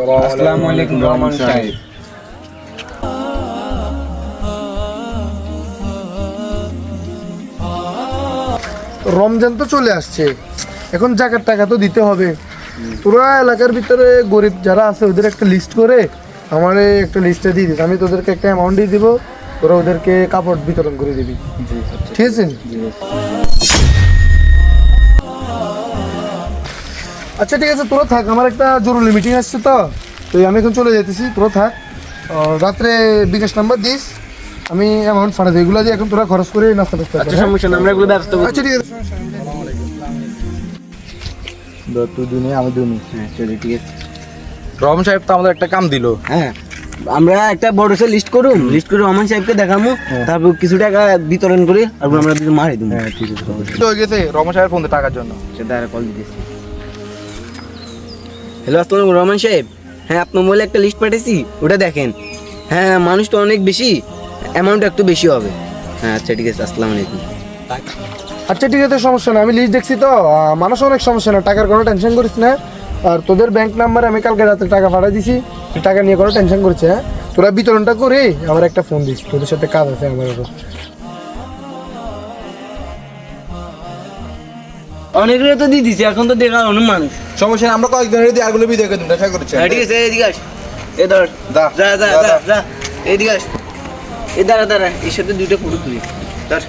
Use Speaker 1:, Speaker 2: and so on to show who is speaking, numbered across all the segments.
Speaker 1: আসসালামু আলাইকুম রহমান সাহেব।
Speaker 2: রমজান তো চলে আসছে। এখন জাকার টাকা তো দিতে হবে। পুরো এলাকার ভিতরে গরিব যারা আছে ওদের একটা লিস্ট করে আমার একটা লিস্টে দিয়ে দিস। আমি তোদেরকে একটা অ্যামাউন্ট দিয়ে দিব তোরা ওদেরকে কাপড় বিতরণ করে দিবি। ঠিক আছে? আচ্ছা ঠিক আছে তোরা থাক আমার একটা জরুরি মিটিং আসছে তো। তো আমি এখন চলে যেতেছি তোরা থাক। রাত্রে বিকাশ নাম্বার দিস আমি অ্যামাউন্ট ফাটা দিই। এগুলো দিয়ে এখন তোরা খরচ করে নাস্তা টাস্তা
Speaker 1: আচ্ছা
Speaker 2: হ্যাঁ?
Speaker 1: সমস্যা নেই, আমরা এগুলো ব্যবস্থা করছি।
Speaker 2: আচ্ছা ঠিক আছে।
Speaker 1: তুই দুনে আমি দুনে। হ্যাঁ চলে ঠিক আছে। রহমান সাহেব তো আমাদের একটা কাম দিল।
Speaker 3: হ্যাঁ আমরা একটা বড় সে লিস্ট করুম। লিস্ট করে রহমান সাহেবকে দেখামু তারপর কিছু টাকা বিতরণ করে তারপর আমরা দুজন মারি দেবো
Speaker 1: হ্যাঁ ঠিক আছে
Speaker 4: হয়ে গেছে রহমান সাহেবের ফোন টাকার জন্য।
Speaker 3: সেটা আর কল দিতেছি। হ্যালো, আসসালামু রহমান সাহেব। হ্যাঁ আপনার মোবাইলে একটা লিস্ট পাঠিয়েছি ওটা দেখেন। হ্যাঁ মানুষ তো অনেক বেশি অ্যামাউন্ট একটু বেশি হবে। হ্যাঁ আচ্ছা ঠিক আছে, আসসালামু আলাইকুম।
Speaker 2: আচ্ছা ঠিক আছে, সমস্যা না আমি লিস্ট দেখছি তো। মানুষ অনেক সমস্যা না টাকার কোনো টেনশন করিস না। আর তোদের ব্যাংক নাম্বার আমি কালকে রাতে টাকা পাঠিয়ে দিছি টাকা নিয়ে কোনো টেনশন করছে হ্যাঁ? তোরা বিতরণটা করে আমার একটা ফোন দিস, তোদের সাথে কাজ আছে, আমার
Speaker 3: অনেকগুলো তো দিয়ে দিছি এখন তো দেখার অনেক মানুষ।
Speaker 4: সমস্যা আমরা কয়েকদিনের দিয়ে আরগুলো বিদায় করে দেখা করছে।
Speaker 3: হ্যাঁ ঠিক আছে এদিকে আস। এ ধর যা যা যা। যা এদিকে আস। এ দাঁড়া দাঁড়া এর সাথে দুইটা ফটো তুলি। ধর।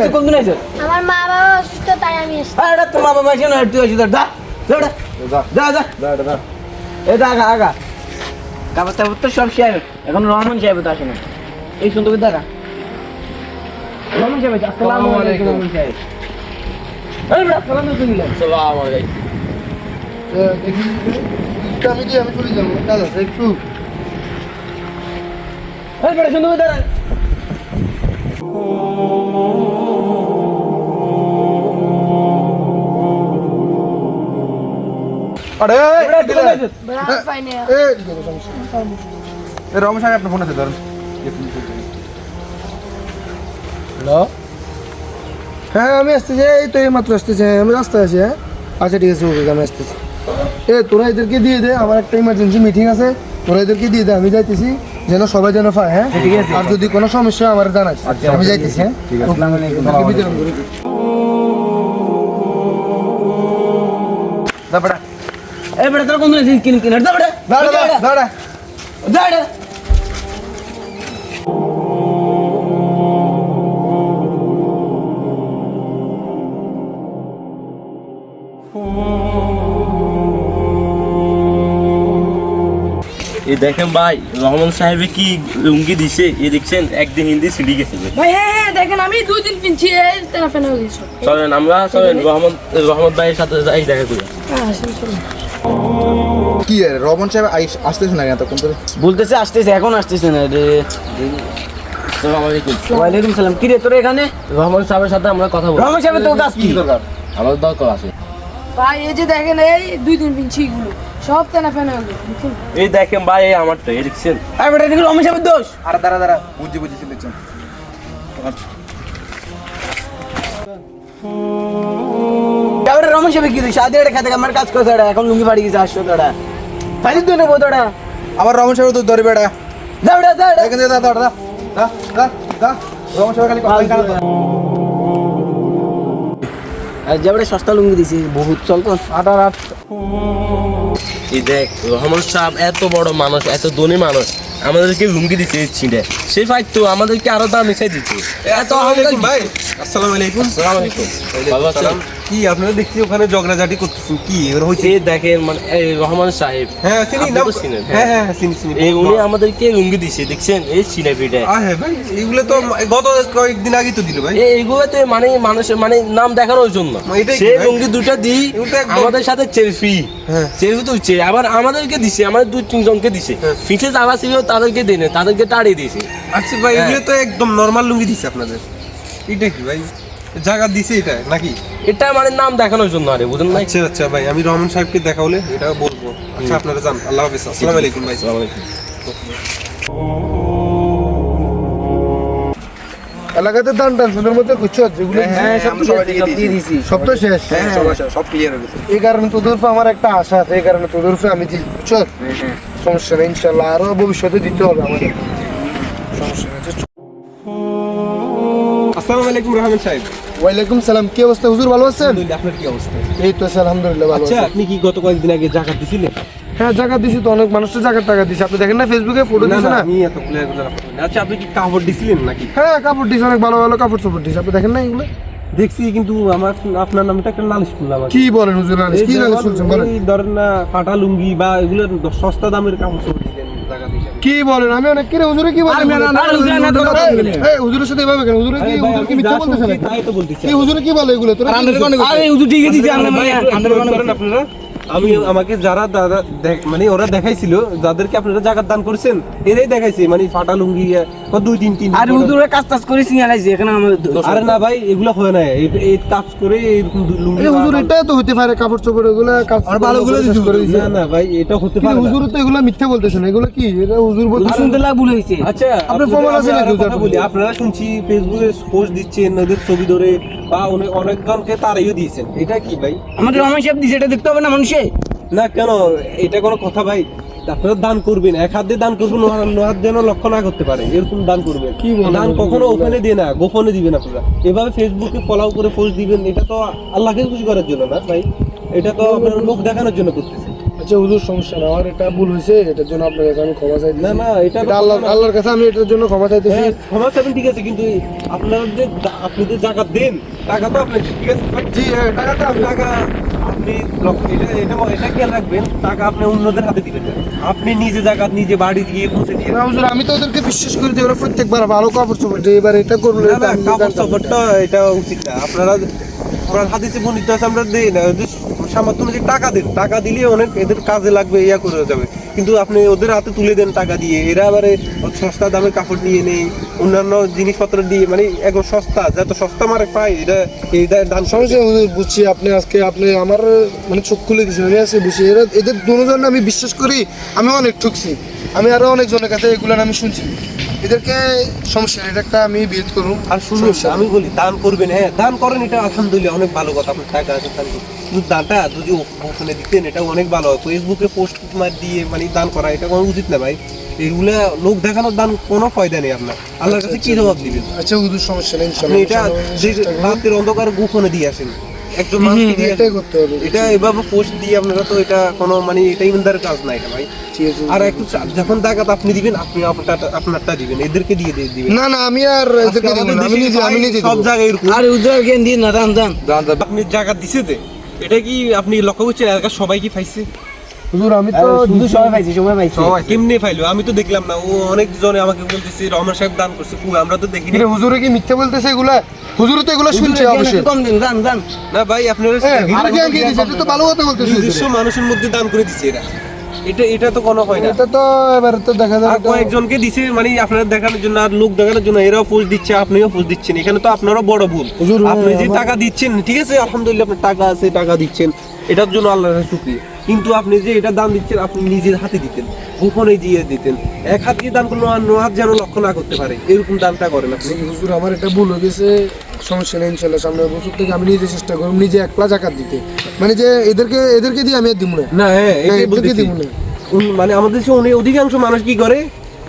Speaker 3: তুই কোন দিন আইছিস?
Speaker 5: আমার মা বাবা অসুস্থ তাই আমি এসেছি
Speaker 3: আরে তো মা বাবা এসে না তুই আসিস ধর যা যা যা। যা এই আগা আগা কাপড় টাপড় তো সব শেয়ার এখন রহমান সাহেব তো আসে না। এই সুন্দর দেখা রহমান সাহেব আসসালামু আলাইকুম রহমান সাহেব। এই বড় সালাম তো দিলেন
Speaker 1: আসসালামু আলাইকুম।
Speaker 2: দেখি আমি দিয়ে আমি চলে যাব। আছে একটু।
Speaker 3: এই বড় সুন্দর
Speaker 4: এই রহমান সাহেব আপনার ফোন আছে ধরুন।
Speaker 2: হ্যালো? হ্যাঁ আমি আসতেছি। এই তো এই মাত্র আসতেছি। হ্যাঁ, আমি রাস্তায় আছি হ্যাঁ। আচ্ছা ঠিক আছে ওকে আমি আসতেছি। এ তোরা এদেরকে দিয়ে দে আমার একটা ইমার্জেন্সি মিটিং আছে। তোরা এদেরকে দিয়ে দে আমি যাইতেছি যেন সবাই যেন পায় হ্যাঁ।
Speaker 3: ঠিক আছে।
Speaker 2: আর যদি কোনো সমস্যা হয় আমার জানাস। আমি যাইতেছি হ্যাঁ। আসসালামু
Speaker 3: এই
Speaker 6: দেখেন ভাই রহমান সাহেবে কি লুঙ্গি দিছে? এ দেখছেন একদিন হিন্দি সিঁড়ি গেছে ভাই।
Speaker 5: হ্যাঁ হ্যাঁ দেখেন আমি দুই দিন পিনছি তেনা ফেনা হয়ে গেছে।
Speaker 6: চলেন আমরা চলেন রহমান রহমান ভাইয়ের সাথে যাই দেখা করি।
Speaker 5: হ্যাঁ আসেন চলুন।
Speaker 4: কি আর রহমান সাহেব আসতেছে না এতক্ষণ ধরে?
Speaker 3: বলতেছে আসতেছে এখন আসতেছে না রে। ওয়ালাইকুম সালাম। কি রে তোর এখানে?
Speaker 6: রহমান সাহেবের সাথে আমরা কথা বলব
Speaker 3: রহমান সাহেবের তোর কাজ কি?
Speaker 6: আমার দরকার আছে।
Speaker 5: ভাই এই যে দেখেন এই দুই দিন পিনছি এগুলো সব তেনা ফেনা
Speaker 6: এই দেখেন ভাই এই আমারটা এই দেখছেন?
Speaker 3: আরে বেটা দেখি রহমান সাহেবের দোষ।
Speaker 4: আরে দাঁড়া দাঁড়া বুঝছি বুঝছি দেখছেন।
Speaker 3: আদি এটা খেতে আমার কাজ করছে এখন লুঙ্গি বাড়ি গেছে আসছো তোরা। নেব তোরা।
Speaker 4: আবার সাহেব তো দা দা দা খালি কথা
Speaker 3: সস্তা লুঙ্গি দিছি বহুত চল
Speaker 4: আটা আট
Speaker 6: এই দেখ রহমান সাহেব এত বড় মানুষ এত ধনী মানুষ আমাদেরকে লুঙ্গি দিতে ছিঁড়ে? সে ফাইট তো আমাদেরকে আরও দাম মিশাই দিচ্ছে এত
Speaker 7: ভাই। আসসালামু আলাইকুম।
Speaker 6: আসসালামু আলাইকুম। ভালো আছেন?
Speaker 7: কি আপনারা দেখছি ওখানে ঝগড়াঝাটি করতেছেন? কি? এবার হয়েছে
Speaker 6: এই দেখেন মানে এই রহমান সাহেব।
Speaker 7: হ্যাঁ চিনি নাম
Speaker 6: চিনেন,
Speaker 7: হ্যাঁ হ্যাঁ। হ্যাঁ, চিনি চিনি।
Speaker 6: এই উনি আমাদেরকে লুঙ্গি দিছে দেখছেন? এই ছিঁড়ে ফিটে
Speaker 7: হ্যাঁ ভাই এগুলো তো গত কয়েকদিন আগেই তো দিল ভাই।
Speaker 6: এইগুলোতে মানে মানুষের মানে নাম দেখানোর জন্য।
Speaker 7: এটাই
Speaker 6: সে
Speaker 7: ভাই?
Speaker 6: লুঙ্গি দুটো দিই আমাদের সাথে চেলফি
Speaker 7: হ্যাঁ।
Speaker 6: চেলফি তুলছে। আবার আমাদেরকে দিছে আমাদের দুই তিনজনকে দিছে। পিছে যাওয়া ছিল তাদেরকে দেনে তাদেরকে তাড়িয়ে দিয়েছে।
Speaker 7: আচ্ছা ভাই এগুলো তো একদম নর্মাল লুঙ্গি দিছে আপনাদের। এটা কি ভাই? জায়গা দিছে এটা নাকি?
Speaker 6: এটা মানে নাম দেখানোর জন্য আরে বুঝেন নাই?
Speaker 7: আচ্ছা আচ্ছা ভাই আমি রহমান সাহেবকে দেখা হলে এটা বলব। আচ্ছা আপনারা যান আল্লাহ হাফিজ আসসালামু আলাইকুম ভাই।
Speaker 2: এলাকাতে মধ্যে কিছু আছে যেগুলো
Speaker 1: হ্যাঁ সব দিয়ে দিয়েছি
Speaker 2: সব তো শেষ?
Speaker 1: হ্যাঁ সব ক্লিয়ার হয়ে গেছে।
Speaker 2: এই কারণে তোদের উপর আমার একটা আশা আছে এই কারণে তোদের উপরে আমি দিই বুঝছ? সমস্যা নেই ইনশাল্লাহ আরও ভবিষ্যতে দিতে হবে আমাদের। সমস্যা নেই
Speaker 7: আসসালামু আলাইকুম রহমান সাহেব।
Speaker 2: ওয়ালাইকুম সালাম কি অবস্থা? হুজুর ভালো আছেন?
Speaker 7: আপনার কি অবস্থা?
Speaker 2: এই তো আলহামদুলিল্লাহ ভালো
Speaker 7: আচ্ছা
Speaker 2: আছি।
Speaker 7: আপনি কি গত কয়েকদিন আগে জাকাত দিছিলেন?
Speaker 2: হ্যাঁ জায়গা দিছি তো অনেক মানুষ টাকা দিছে। আপনি দেখেন না ফেসবুকে ফটো দিছে
Speaker 7: না আমি এত। আচ্ছা আপনি কি কাপড় দিছিলেন নাকি?
Speaker 2: হ্যাঁ কাপড় দিছে অনেক ভালো ভালো কাপড় চাপড় দিছে। আপনি দেখেন না এগুলো?
Speaker 7: দেখছি কিন্তু আমার আপনার নামটা একটা নালিশ করলাম কি।
Speaker 2: বলেন হুজুর নালিশ কি নালিশ শুনছেন বলেন।
Speaker 7: ধরেন না ফাটা লুঙ্গি বা এগুলো সস্তা দামের কাপড় চোপড়
Speaker 2: কি বলেন আমি অনেক কিরে হুজুরে কি বলেন এই হুজুরের সাথে এভাবে কেন হুজুরে কি হুজুর কি মিথ্যা
Speaker 7: বলতেছেন
Speaker 2: বলতেছে নাকি?
Speaker 7: তাই তো বলতেছি
Speaker 2: কি হুজুরে কি বলে এগুলো তোরা
Speaker 3: আরে হুজুর ঠিক আছে আমরা
Speaker 7: আপনারা আমি আমাকে যারা দাদা মানে ওরা দেখাইছিল যাদেরকে আপনারা জাকাত দান করেছেন এরাই দেখাইছে মানে ফাটা লুঙ্গি দুই তিন তিন
Speaker 3: আর হুজুর কাজ টাজ করে সিঙ্গালাইছে এখানে আমাদের
Speaker 7: আরে না ভাই এগুলো হয় না এই- কাজ করে এরকম লুঙ্গি
Speaker 2: হুজুর এটা তো হতে পারে কাপড় চোপড় এগুলো কাজ
Speaker 1: আর ভালোগুলো
Speaker 2: করে দিছে।
Speaker 7: না না ভাই এটা হতে পারে।
Speaker 2: হুজুর তো এগুলো মিথ্যা বলতেছে না এগুলো কি? এটা হুজুর বলতেছে
Speaker 3: শুনতে লাগ ভুল হয়েছে
Speaker 7: আচ্ছা
Speaker 2: আপনার প্রমাণ আছে নাকি
Speaker 7: আরও বলি আপনারা শুনছি ফেসবুকে পোস্ট দিচ্ছেন ওদের ছবি ধরে। বা অনেকজনকে তারাইও দিয়েছেন। এটা কি ভাই?
Speaker 3: আমাদের রমেশ সাহেব দিছে এটা দেখতে হবে না মানুষে?
Speaker 7: না কেন? এটা কোনো কথা ভাই। আপনারা দান করবেন এক হাত দিয়ে দান করবেন ন- ন হাত যেন লক্ষ্য না করতে পারে। এরকম দান করবেন।
Speaker 2: কি
Speaker 7: দান কখনো ওখানে দিয়ে না গোপনে দিবেন আপনারা। এভাবে ফেসবুকে ফলো করে পোস্ট দিবেন এটা তো আল্লাহকে খুশি করার জন্য না ভাই। এটা তো আপনারা লোক দেখানোর জন্য করতেছেন।
Speaker 2: আচ্ছা হুজুর সমস্যা না আমার এটা ভুল হয়েছে এটার জন্য আপনার কাছে আমি ক্ষমা চাইতেছি।
Speaker 7: না না এটা
Speaker 2: আল্লাহ আল্লাহর কাছে আমি এটার জন্য ক্ষমা চাইতেছি।
Speaker 7: হ্যাঁ, ক্ষমা চাইবেন ঠিক আছে কিন্তু আপনারা যে আপনি যে জাকাত দেন টাকা তো আপনার ঠিক আছে
Speaker 2: জি হ্যাঁ।
Speaker 7: টাকা তো আপনি- টাকা আপনি এটা এটা এটা খেয়াল রাখবেন টাকা আপনি অন্যদের হাতে দিবেন। আপনি নিজে জাকাত নিজে বাড়ি দিয়ে পৌঁছে দিয়ে
Speaker 2: না হুজুর আমি তো ওদেরকে বিশ্বাস করি যে ওরা প্রত্যেকবার ভালো কাপড় চোপড় এবার এটা করল
Speaker 7: কাপড় চোপড়টা এটা উচিত না। আপনারা আমরা হাদিসে বর্ণিত আছে আমরা দেই না। সামর্থ্য অনুযায়ী টাকা দেন। টাকা দিলে অনেক এদের কাজে লাগবে ইয়া করে যাবে। কিন্তু আপনি ওদের হাতে তুলে দেন টাকা দিয়ে। এরা আবারে সস্তা দামে কাপড় নিয়ে নেই অন্যান্য জিনিসপত্র দিয়ে মানে একদম সস্তা যত সস্তা মারে পাই এটা এই দা- দান
Speaker 2: সমস্যা বুঝছি আপনি আজকে আপনি আমার মানে চোখ খুলে দিয়েছেন আমি আজকে বুঝছি। এরা এদের দুজন আমি বিশ্বাস করি আমি অনেক ঠুকছি। আমি আরও অনেকজনের কাছে এগুলো আমি শুনছি। এদেরকে সমস্যা এটা একটা আমি বিয়ে করুন
Speaker 7: আর শুনুন আমি বলি দান করবেন হ্যাঁ দান করেন এটা আলহামদুলিল্লাহ অনেক ভালো কথা আপনার টাকা আছে দান। কিন্তু দানটা যদি ওখানে দিতেন এটা অনেক ভালো হয়। ফেসবুকে পোস্ট মার দিয়ে মানে দান করা এটা কোনো উচিত না ভাই। এগুলা লোক দেখানোর দান কোনো ফায়দা নেই আপনার। আল্লাহর কাছে কি জবাব দিবেন?
Speaker 2: আচ্ছা সমস্যা নেই
Speaker 7: এটা যে রাতের অন্ধকার গোপনে দিয়ে আসেন। একজন মানুষকে দিয়ে
Speaker 2: এটাই করতে হবে।
Speaker 7: এটা এভাবে পোস্ট দিয়ে আপনারা তো এটা কোনো মানে এটা ইমানদার কাজ না এটা ভাই। আর একটু যখন আপনি দিবেন আপনি আপনারটা আপনারটা দিবেন এদেরকে দিয়ে দিয়ে দিবেন।
Speaker 2: না না আমি আর এদেরকে দিব না, আমি নিজে আমি নিজে
Speaker 7: সব জায়গায় এরকম।
Speaker 3: আরে হুজুর জ্ঞান দিন না দান দান
Speaker 1: দান দান
Speaker 7: আপনি জায়গা দিছে তে এটা কি আপনি লক্ষ্য করছেন এলাকার সবাই কি পাইছে?
Speaker 2: হুজুর আমি তো
Speaker 3: শুধু সময় পাইছি সময় পাইছি।
Speaker 7: কেমনে পাইলো? আমি তো দেখলাম না। ও অনেক জনে আমাকে বলতেছে রহমান সাহেব দান করছে। আমরা তো দেখিনি।
Speaker 2: হুজুরে কি মিথ্যে বলতেছে এগুলা? হুজুরে তো এগুলো শুনছে অবশ্যই।
Speaker 3: কম দিন দান দান।
Speaker 7: না ভাই আপনারা
Speaker 2: হ্যাঁ দিয়ে দিছে, এটা তো ভালো কথা বলতেছে।
Speaker 7: নিজস্ব মানুষের মধ্যে দান করে দিছে এরা। এটা এটা তো কোনো হয় না।
Speaker 2: এটা তো এবার তো দেখা
Speaker 7: আর
Speaker 2: যাবে
Speaker 7: কয়েকজনকে দিছে মানে আপনারা দেখানোর জন্য আর লোক দেখানোর জন্য এরাও পোস্ট দিচ্ছে আপনিও পোস্ট দিচ্ছেন। এখানে তো আপনারও বড় ভুল।
Speaker 2: হুজুর,
Speaker 7: আপনি যে টাকা দিচ্ছেন ঠিক আছে আলহামদুলিল্লাহ আপনার টাকা আছে টাকা দিচ্ছেন। এটার জন্য আল্লাহর শুকরিয়া। কিন্তু আপনি যে এটা দান দিচ্ছেন আপনি নিজের হাতে দিতেন গোপনে দিয়ে দিতেন। এক হাত দিয়ে দান করলে অন্য হাত যেন লক্ষ্য না করতে পারে এরকম দামটা করেন আপনি।
Speaker 2: হুজুর আমার এটা ভুল হয়ে গেছে। সমস্যা নেই ইনশাল্লাহ সামনের বছর থেকে আমি নিজে চেষ্টা করব নিজে এক একলা জাকাত দিতে। মানে যে এদেরকে এদেরকে দিয়ে আমি আর দিব না।
Speaker 7: না হ্যাঁ
Speaker 2: হ্যাঁ, এদেরকে দিব না।
Speaker 7: মানে আমাদের দেশে অধিকাংশ মানুষ কি করে?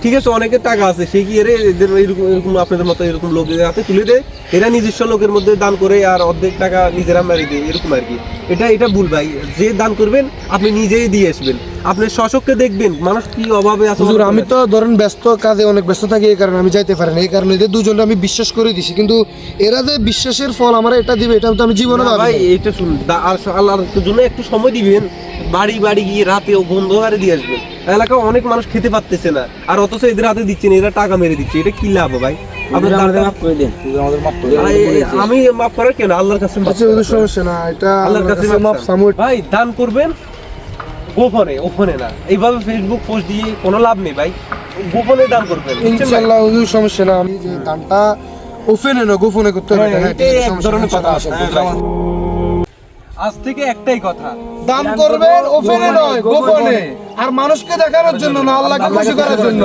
Speaker 7: ঠিক আছে অনেকের টাকা আছে সে কি এরে এদের এরকম এরকম আপনাদের মতো এরকম লোকের হাতে তুলে দেয় এরা নিজস্ব লোকের মধ্যে দান করে আর অর্ধেক টাকা নিজেরা মারি দেয় এরকম আর কি। এটা এটা ভুল ভাই। যে দান করবেন আপনি নিজেই দিয়ে আসবেন। আপনি শশককে দেখবেন মানুষ কি অভাবে আছে
Speaker 2: হুজুর আমি তো ধরেন ব্যস্ত কাজে অনেক ব্যস্ত থাকি এই কারণে আমি যাইতে পারি না। এই কারণে এদের দুজনে আমি বিশ্বাস করে দিছি। কিন্তু এরা যে বিশ্বাসের ফল আমার এটা দিবে এটা তো আমি জীবনে
Speaker 7: ভাই এটা শুনুন আর আল্লাহর জন্য একটু সময় দিবেন বাড়ি বাড়ি গিয়ে রাতে ও অন্ধকারে দিয়ে আসবেন। এলাকায় অনেক মানুষ খেতে পারতেছে না। আর অথচ এদের হাতে দিচ্ছেন এরা টাকা মেরে দিচ্ছে। এটা কি লাভ ভাই? আমি মাফ করার কেন? আল্লাহর কাছে
Speaker 2: আচ্ছা সমস্যা না এটা
Speaker 7: আল্লাহর কাছে মাফ ভাই দান করবেন? গোপনে ওপনে না। এইভাবে ফেসবুক পোস্ট দিয়ে কোনো লাভ নেই ভাই। গোপনে দান করবেন বুঝছেন
Speaker 2: ইনশাল্লাহ হুজুর সমস্যা না। আমি যে দানটা ওফেনে না গোপনে করতে হবে এটা, হ্যাঁ,
Speaker 7: এটাই
Speaker 2: আছে,
Speaker 7: এক ধরনের কথা। হ্যাঁ,
Speaker 2: আসেন।
Speaker 7: আজ থেকে একটাই কথা।
Speaker 2: দান করবেন ওফেনে নয় গোপনে। আর মানুষকে দেখানোর জন্য না আল্লাহকে খুশি করার জন্য।